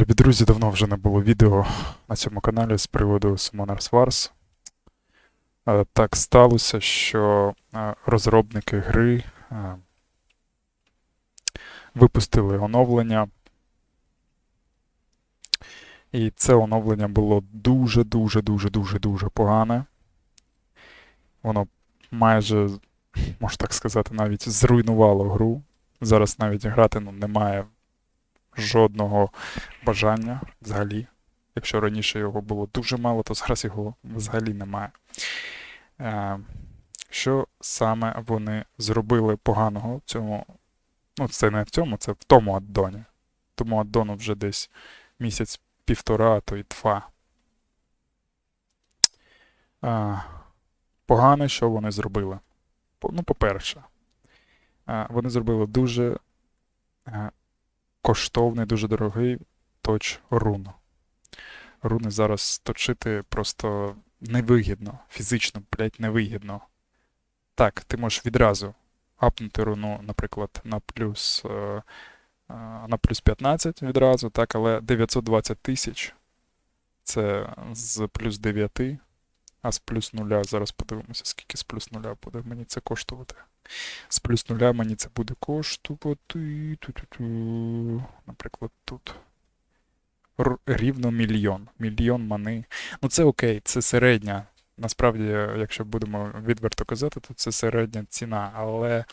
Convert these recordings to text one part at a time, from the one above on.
Любі друзі, давно вже не було відео на цьому каналі з приводу Summoners Wars. Е, Так сталося, що е, розробники гри е, випустили оновлення. І це оновлення було дуже-дуже-дуже-дуже-дуже погане. Воно майже, можна так сказати, навіть зруйнувало гру. Зараз навіть грати ну, немає жодного бажання взагалі. Якщо раніше його було дуже мало, то зараз його взагалі немає. Е, що саме вони зробили поганого в цьому? Ну, це не в цьому, це в тому аддоні. Тому аддону вже десь місяць-півтора, то й два. Е, погане, що вони зробили? Ну, по-перше, е, вони зробили дуже коштовний, дуже дорогий точ рун. Руни зараз точити просто невигідно, фізично, блядь, невигідно. Так, ти можеш відразу апнути руну, наприклад, на плюс, е, е, на плюс 15 відразу, так, але 920 тисяч це з плюс 9, а з плюс 0, зараз подивимося, скільки з плюс 0 буде мені це коштувати. З плюс нуля мені це буде коштувати. Наприклад, тут. Рівно мільйон. Мільйон мани. Ну це окей, це середня. Насправді, якщо будемо відверто казати, то це середня ціна. Але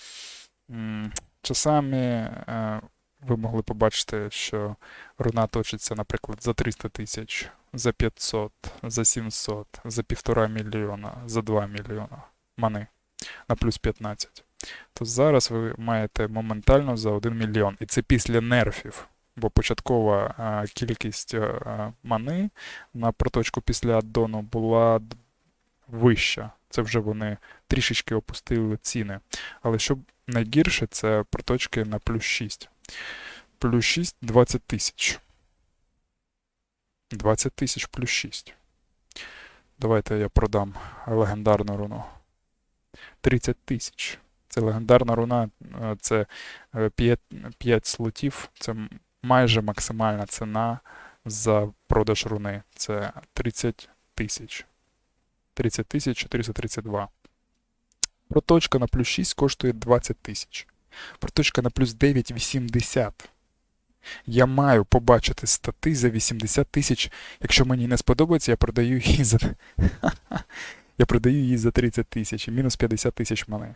м, часами е, ви могли побачити, що руна точиться, наприклад, за 300 тисяч, за 500, за 700, за півтора мільйона, за 2 мільйона мани на плюс 15 то зараз ви маєте моментально за 1 мільйон. І це після нерфів. Бо початкова а, кількість а, мани на проточку після аддону була вища. Це вже вони трішечки опустили ціни. Але що найгірше, це проточки на плюс 6. Плюс 6 20 тисяч. 20 тисяч плюс 6. Давайте я продам легендарну руну. 30 тисяч. Це легендарна руна, е, це 5, 5 слотів, це майже максимальна ціна за продаж руни. Це 30 тисяч. 30 тисяч 432. Проточка на плюс 6 коштує 20 тисяч. Проточка на плюс 9 80. Я маю побачити стати за 80 тисяч. Якщо мені не сподобається, я продаю її за. Я продаю її за 30 тисяч мінус 50 тисяч мани.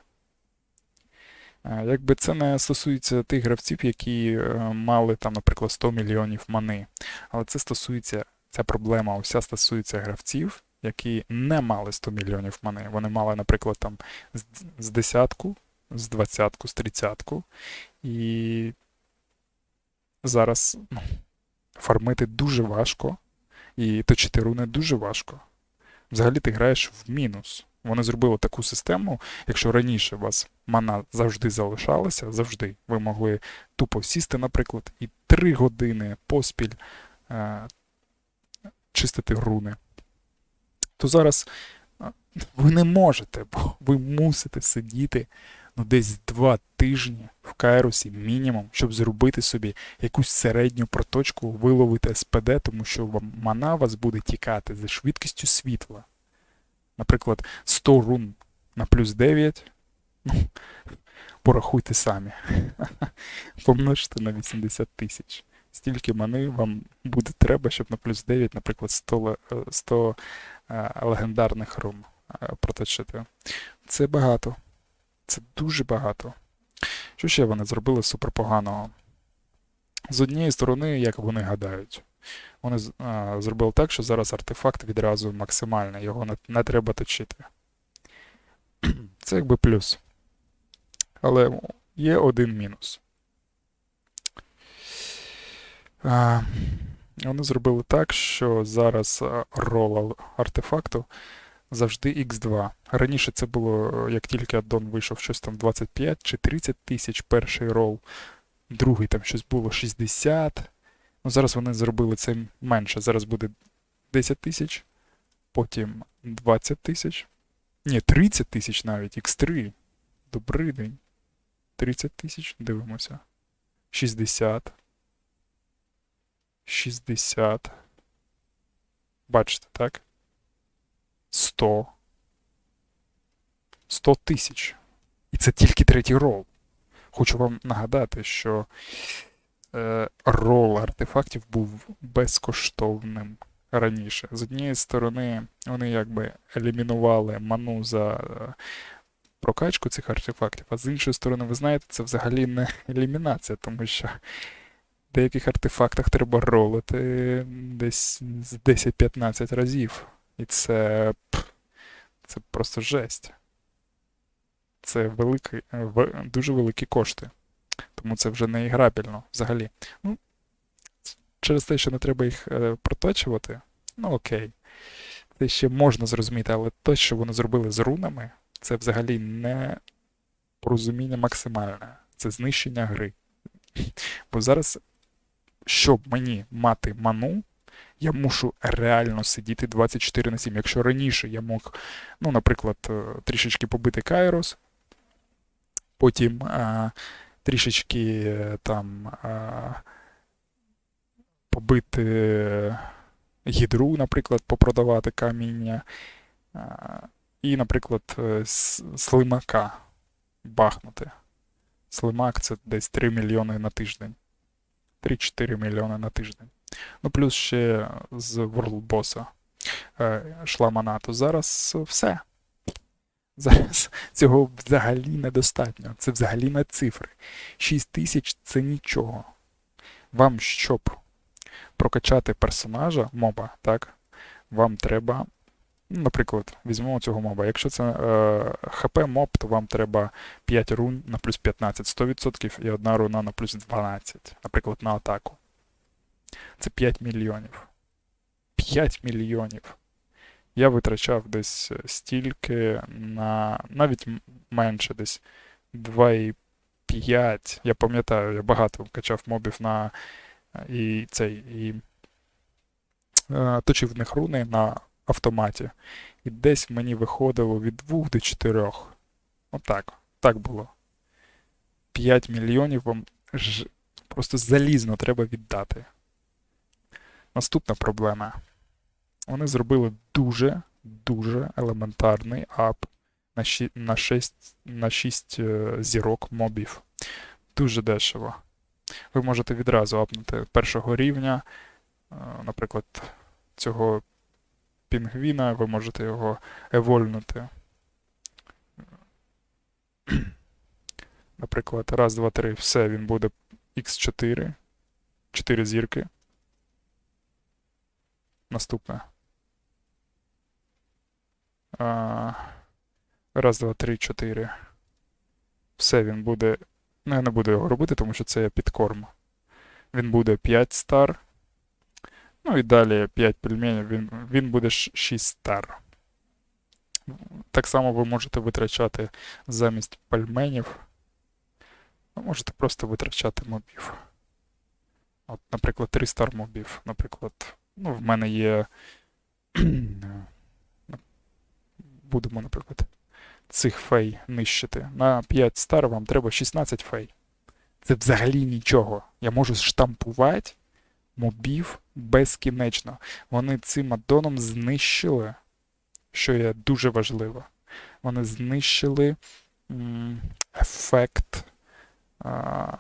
Е, Якби це не стосується тих гравців, які е, мали там, наприклад, 100 мільйонів мани. Але це стосується, ця проблема уся стосується гравців, які не мали 100 мільйонів мани. Вони мали, наприклад, там з десятку, з двадцятку, з тридцятку. І зараз ну, фармити дуже важко, і точити руни дуже важко. Взагалі ти граєш в мінус. Вони зробили таку систему, якщо раніше у вас мана завжди залишалася, завжди ви могли тупо сісти, наприклад, і 3 години поспіль е, чистити руни, то зараз е, ви не можете, бо ви мусите сидіти ну, десь 2 тижні в Кайрусі мінімум, щоб зробити собі якусь середню проточку, виловити СПД, тому що мана вас буде тікати за швидкістю світла. Наприклад, 100 рун на плюс 9. Ну, порахуйте самі. Помножте на 80 тисяч. Стільки мани вам буде треба, щоб на плюс 9, наприклад, 100, е, 100 е, легендарних рун е, проточити. Це багато. Це дуже багато. Що ще вони зробили супер поганого? З однієї сторони, як вони гадають, вони а, зробили так, що зараз артефакт відразу максимальний, його не, не треба точити. Це якби плюс. Але є один мінус. А, вони зробили так, що зараз рол артефакту завжди X2. Раніше це було, як тільки аддон вийшов, щось там 25 чи 30 тисяч перший рол, другий там щось було 60. Ну, зараз вони зробили це менше. Зараз буде 10 тисяч, потім 20 тисяч. Ні, 30 тисяч навіть, X3. Добрий день. 30 тисяч, дивимося. 60. 60. Бачите, так? 100. 100 тисяч. І це тільки третій рол. Хочу вам нагадати, що е, рол артефактів був безкоштовним раніше. З однієї сторони, вони якби елімінували ману за е, прокачку цих артефактів, а з іншої сторони, ви знаєте, це взагалі не елімінація, тому що в деяких артефактах треба ролити десь з 10-15 разів. І це, це просто жесть. Це великий, е, дуже великі кошти. Тому це вже не іграбельно взагалі. Ну, через те, що не треба їх е, проточувати, ну окей. Це ще можна зрозуміти, але те, що вони зробили з рунами, це взагалі не порозуміння максимальне. Це знищення гри. Бо зараз, щоб мені мати ману, я мушу реально сидіти 24 на 7. Якщо раніше я мог, ну, наприклад, е, трішечки побити Кайрос, потім а, трішечки е, там а, побити е, гідру, наприклад, попродавати каміння, а, і, наприклад, е, слимака бахнути. Слимак це десь 3 мільйони на тиждень. 3-4 мільйони на тиждень. Ну, плюс ще з Boss е, шламана, то зараз все. Зараз цього взагалі недостатньо. Це взагалі не цифри. 6 тисяч це нічого. Вам, щоб прокачати персонажа, моба, так, вам треба. Наприклад, візьмемо цього моба. Якщо це е, ХП моб, то вам треба 5 рун на плюс 15, 100% і одна руна на плюс 12, наприклад, на атаку. Це 5 мільйонів. 5 мільйонів. Я витрачав десь е, стільки на навіть менше, десь 2,5. Я пам'ятаю, я багато качав мобів на е, і цей і е, точив в них руни на автоматі. І десь мені виходило від 2 до 4. Отак. Так було. 5 мільйонів вам ж просто залізно треба віддати. Наступна проблема. Вони зробили дуже, дуже елементарний ап на, ші, на 6, на 6 е, зірок мобів. Дуже дешево. Ви можете відразу апнути першого рівня, е, наприклад, цього пінгвіна, ви можете його евольнути. Наприклад, раз, два, три, все, він буде X4, 4 зірки. Наступне. А, раз, два, три, чотири. Все, він буде. Ну, я не буду його робити, тому що це є підкорм. Він буде 5 стар. Ну і далі 5 пельменів, він, він буде 6 стар. Так само ви можете витрачати замість пельменів. Ви можете просто витрачати мобів. От, наприклад, 3 стар мобів. Наприклад, ну, в мене є. Будемо, наприклад, цих фей нищити. На 5 стар вам треба 16 фей. Це взагалі нічого. Я можу штампувати мобів безкінечно. Вони цим аддоном знищили, що є дуже важливо. Вони знищили ефект а,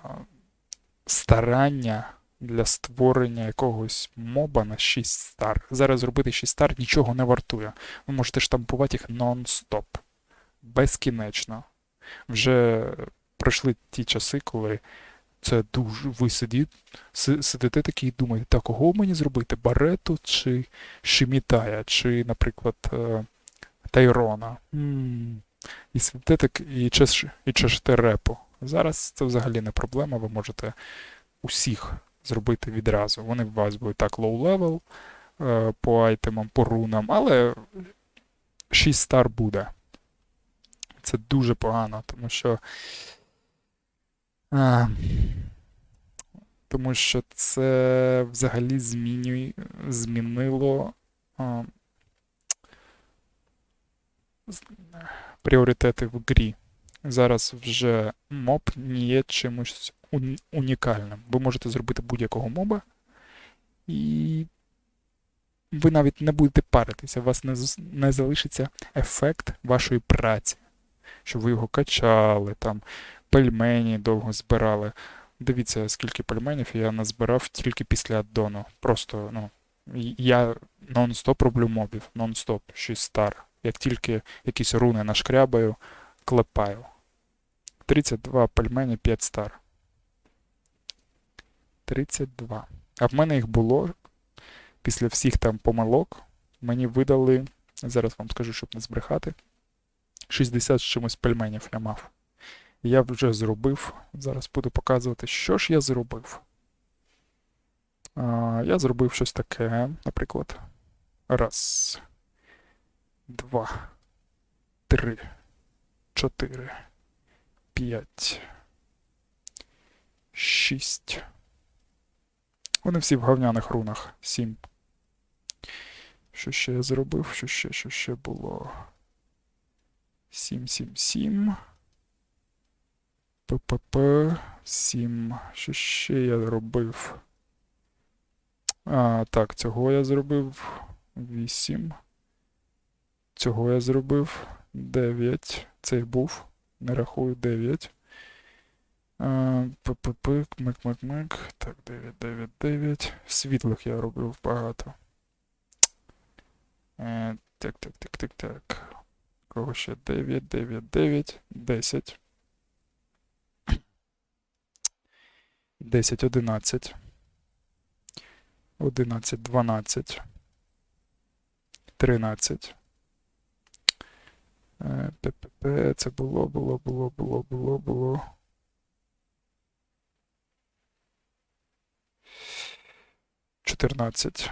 старання для створення якогось моба на 6 стар. Зараз зробити 6 стар нічого не вартує. Ви можете штампувати їх нон-стоп. Безкінечно. Вже пройшли ті часи, коли це дуже. Ви сидіть, сидите такі і думаєте, так, кого мені зробити? Барету чи Шимітая, чи, наприклад, е, Тайрона. І сидите так і, чеш, і чешете репу. Зараз це взагалі не проблема, ви можете усіх зробити відразу. Вони у вас будуть так лоу-левел е, по айтемам, по рунам, але 6 стар буде. Це дуже погано, тому що. А, тому що це взагалі змінює, змінило а, з- пріоритети в грі. Зараз вже моб не є чимось унікальним. Ви можете зробити будь-якого моба І ви навіть не будете паритися, у вас не, не залишиться ефект вашої праці, що ви його качали, там, пельмені довго збирали. Дивіться, скільки пельменів я назбирав тільки після аддону. Просто, ну, я нон-стоп роблю мобів, нон-стоп, щось стар. Як тільки якісь руни нашкрябаю, клепаю. 32 пельмені, 5 стар. 32. А в мене їх було після всіх там помилок. Мені видали, зараз вам скажу, щоб не збрехати. 60 з чимось пельменів я мав. Я вже зробив. Зараз буду показувати, що ж я зробив. А, я зробив щось таке, наприклад. Раз. Два. Три. Чотири. П'ять. Шість. Вони всі в говняних рунах. Сім. Що ще я зробив? Що ще, що ще було? Сім, сім, сім. ППП. Сім. Що ще я робив? А, так, цього я зробив. Вісім. Цього я зробив. Дев'ять. Цей був. Не рахую 9. ППП, кмик-мик-мик. Так, 9, 9, 9. Світлих я робив багато. Е, Так, так, так, так, так. Кого ще 9, 9, 9, 10. 10, 11. 11, 12. 13. Е, ППП, це було, було, було, було, було, було. Чотирнадцять.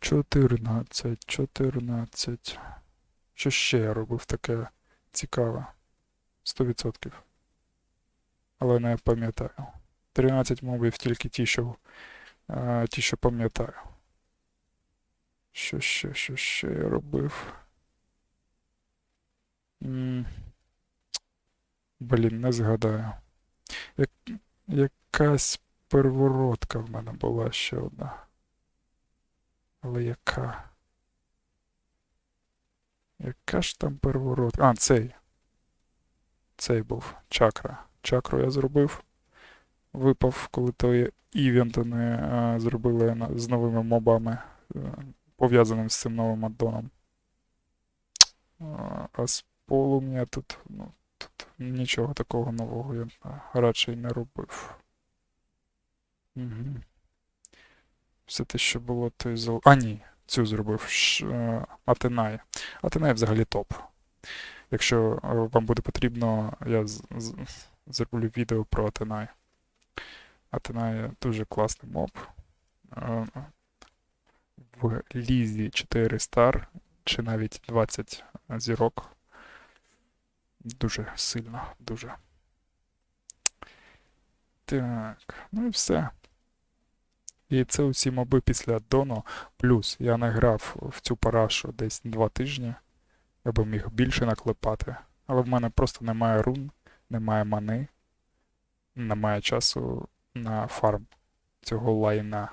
Чотирнадцять, чотирнадцять. Що ще я робив таке цікаве? Сто відсотків. Але не пам'ятаю. 13 мовів тільки ті, що, е, ті, що пам'ятаю. Що ще, що ще я робив? М, Блін, не згадаю. Як, якась первородка в мене була ще одна. Але яка? Яка ж там первородка? А, цей. Цей був чакра. Чакру я зробив. Випав, коли той івент вони е, зробили з новими мобами, е, пов'язаним з цим новим аддоном. А з полум'я тут, ну, тут нічого такого нового я радше й не робив. Угу. Все те, що було, то й зал... А, ні, цю зробив. Е, Атенай. Атенай взагалі топ. Якщо е, вам буде потрібно, я зроблю відео про Атенай. Атенай дуже класний моб. Е, В лізі 4 стар, чи навіть 20 зірок. Дуже сильно, дуже. Так, ну і все. І це усі моби після Дону. Плюс я не грав в цю парашу десь 2 тижні. Я би міг більше наклепати. Але в мене просто немає рун, немає мани, немає часу на фарм цього лайна.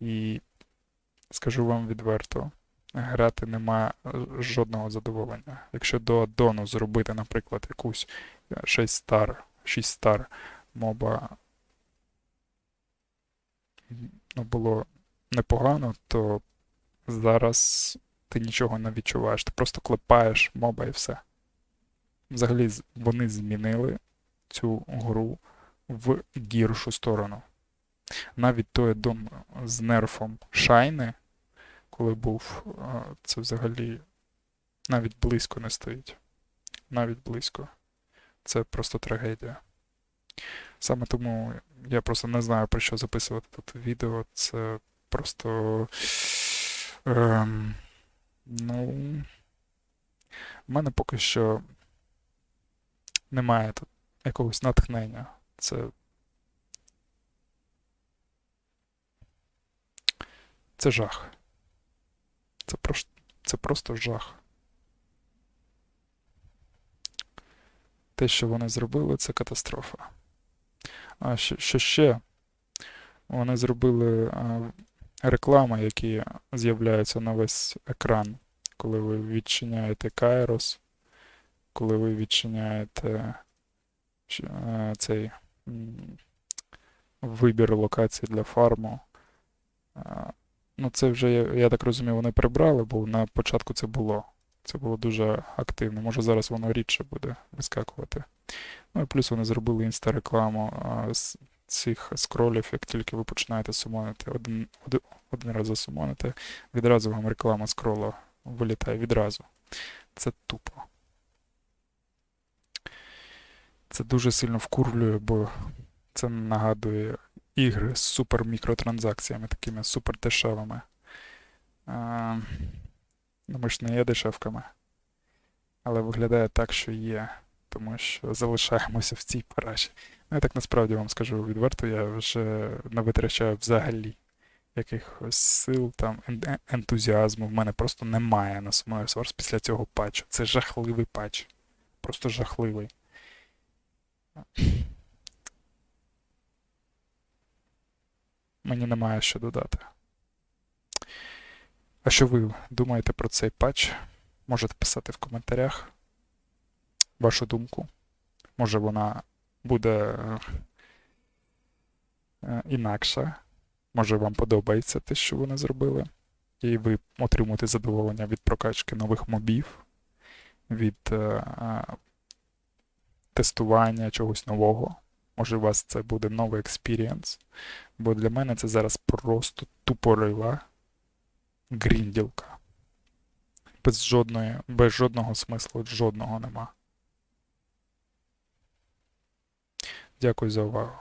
І скажу вам відверто, грати немає жодного задоволення. Якщо до аддону зробити, наприклад, якусь 6 стар, 6 стар моба ну, було непогано, то зараз ти нічого не відчуваєш. Ти просто клепаєш моба і все. Взагалі вони змінили цю гру в гіршу сторону. Навіть той аддон з нерфом Шайни, коли був, е, це взагалі навіть близько не стоїть. Навіть близько. Це просто трагедія. Саме тому я просто не знаю про що записувати тут відео. Це просто. Ем, ну. В мене поки що немає тут якогось натхнення. Це. Це жах. Це просто, це просто жах. Те, що вони зробили, це катастрофа. А що, ще? Вони зробили реклами, які з'являються на весь екран, коли ви відчиняєте Kairos, коли ви відчиняєте цей вибір локацій для фарму. Ну, це вже, я, так розумію, вони прибрали, бо на початку це було. Це було дуже активно. Може зараз воно рідше буде вискакувати. Ну і плюс вони зробили інста-рекламу з цих скролів, як тільки ви починаєте сумонити, один, один, один раз засумоните, відразу вам реклама скрола вилітає відразу. Це тупо. Це дуже сильно вкурлює, бо це нагадує ігри з супер мікротранзакціями, такими супер дешевими. А, ну, ми не є дешевками. Але виглядає так, що є, тому що залишаємося в цій параші. Ну, я так насправді вам скажу відверто, я вже не витрачаю взагалі якихось сил, там, е- ентузіазму. В мене просто немає на Summoners Wars після цього патчу. Це жахливий патч. Просто жахливий. Мені немає що додати. А що ви думаєте про цей патч? Можете писати в коментарях вашу думку. Може вона буде е, інакша. Може вам подобається те, що вони зробили. І ви отримуєте задоволення від прокачки нових мобів, від е, е, тестування чогось нового. Може, у вас це буде новий експірієнс. Бо для мене це зараз просто тупорила грінділка. Без жодної, без жодного смислу, жодного нема. Дякую за увагу.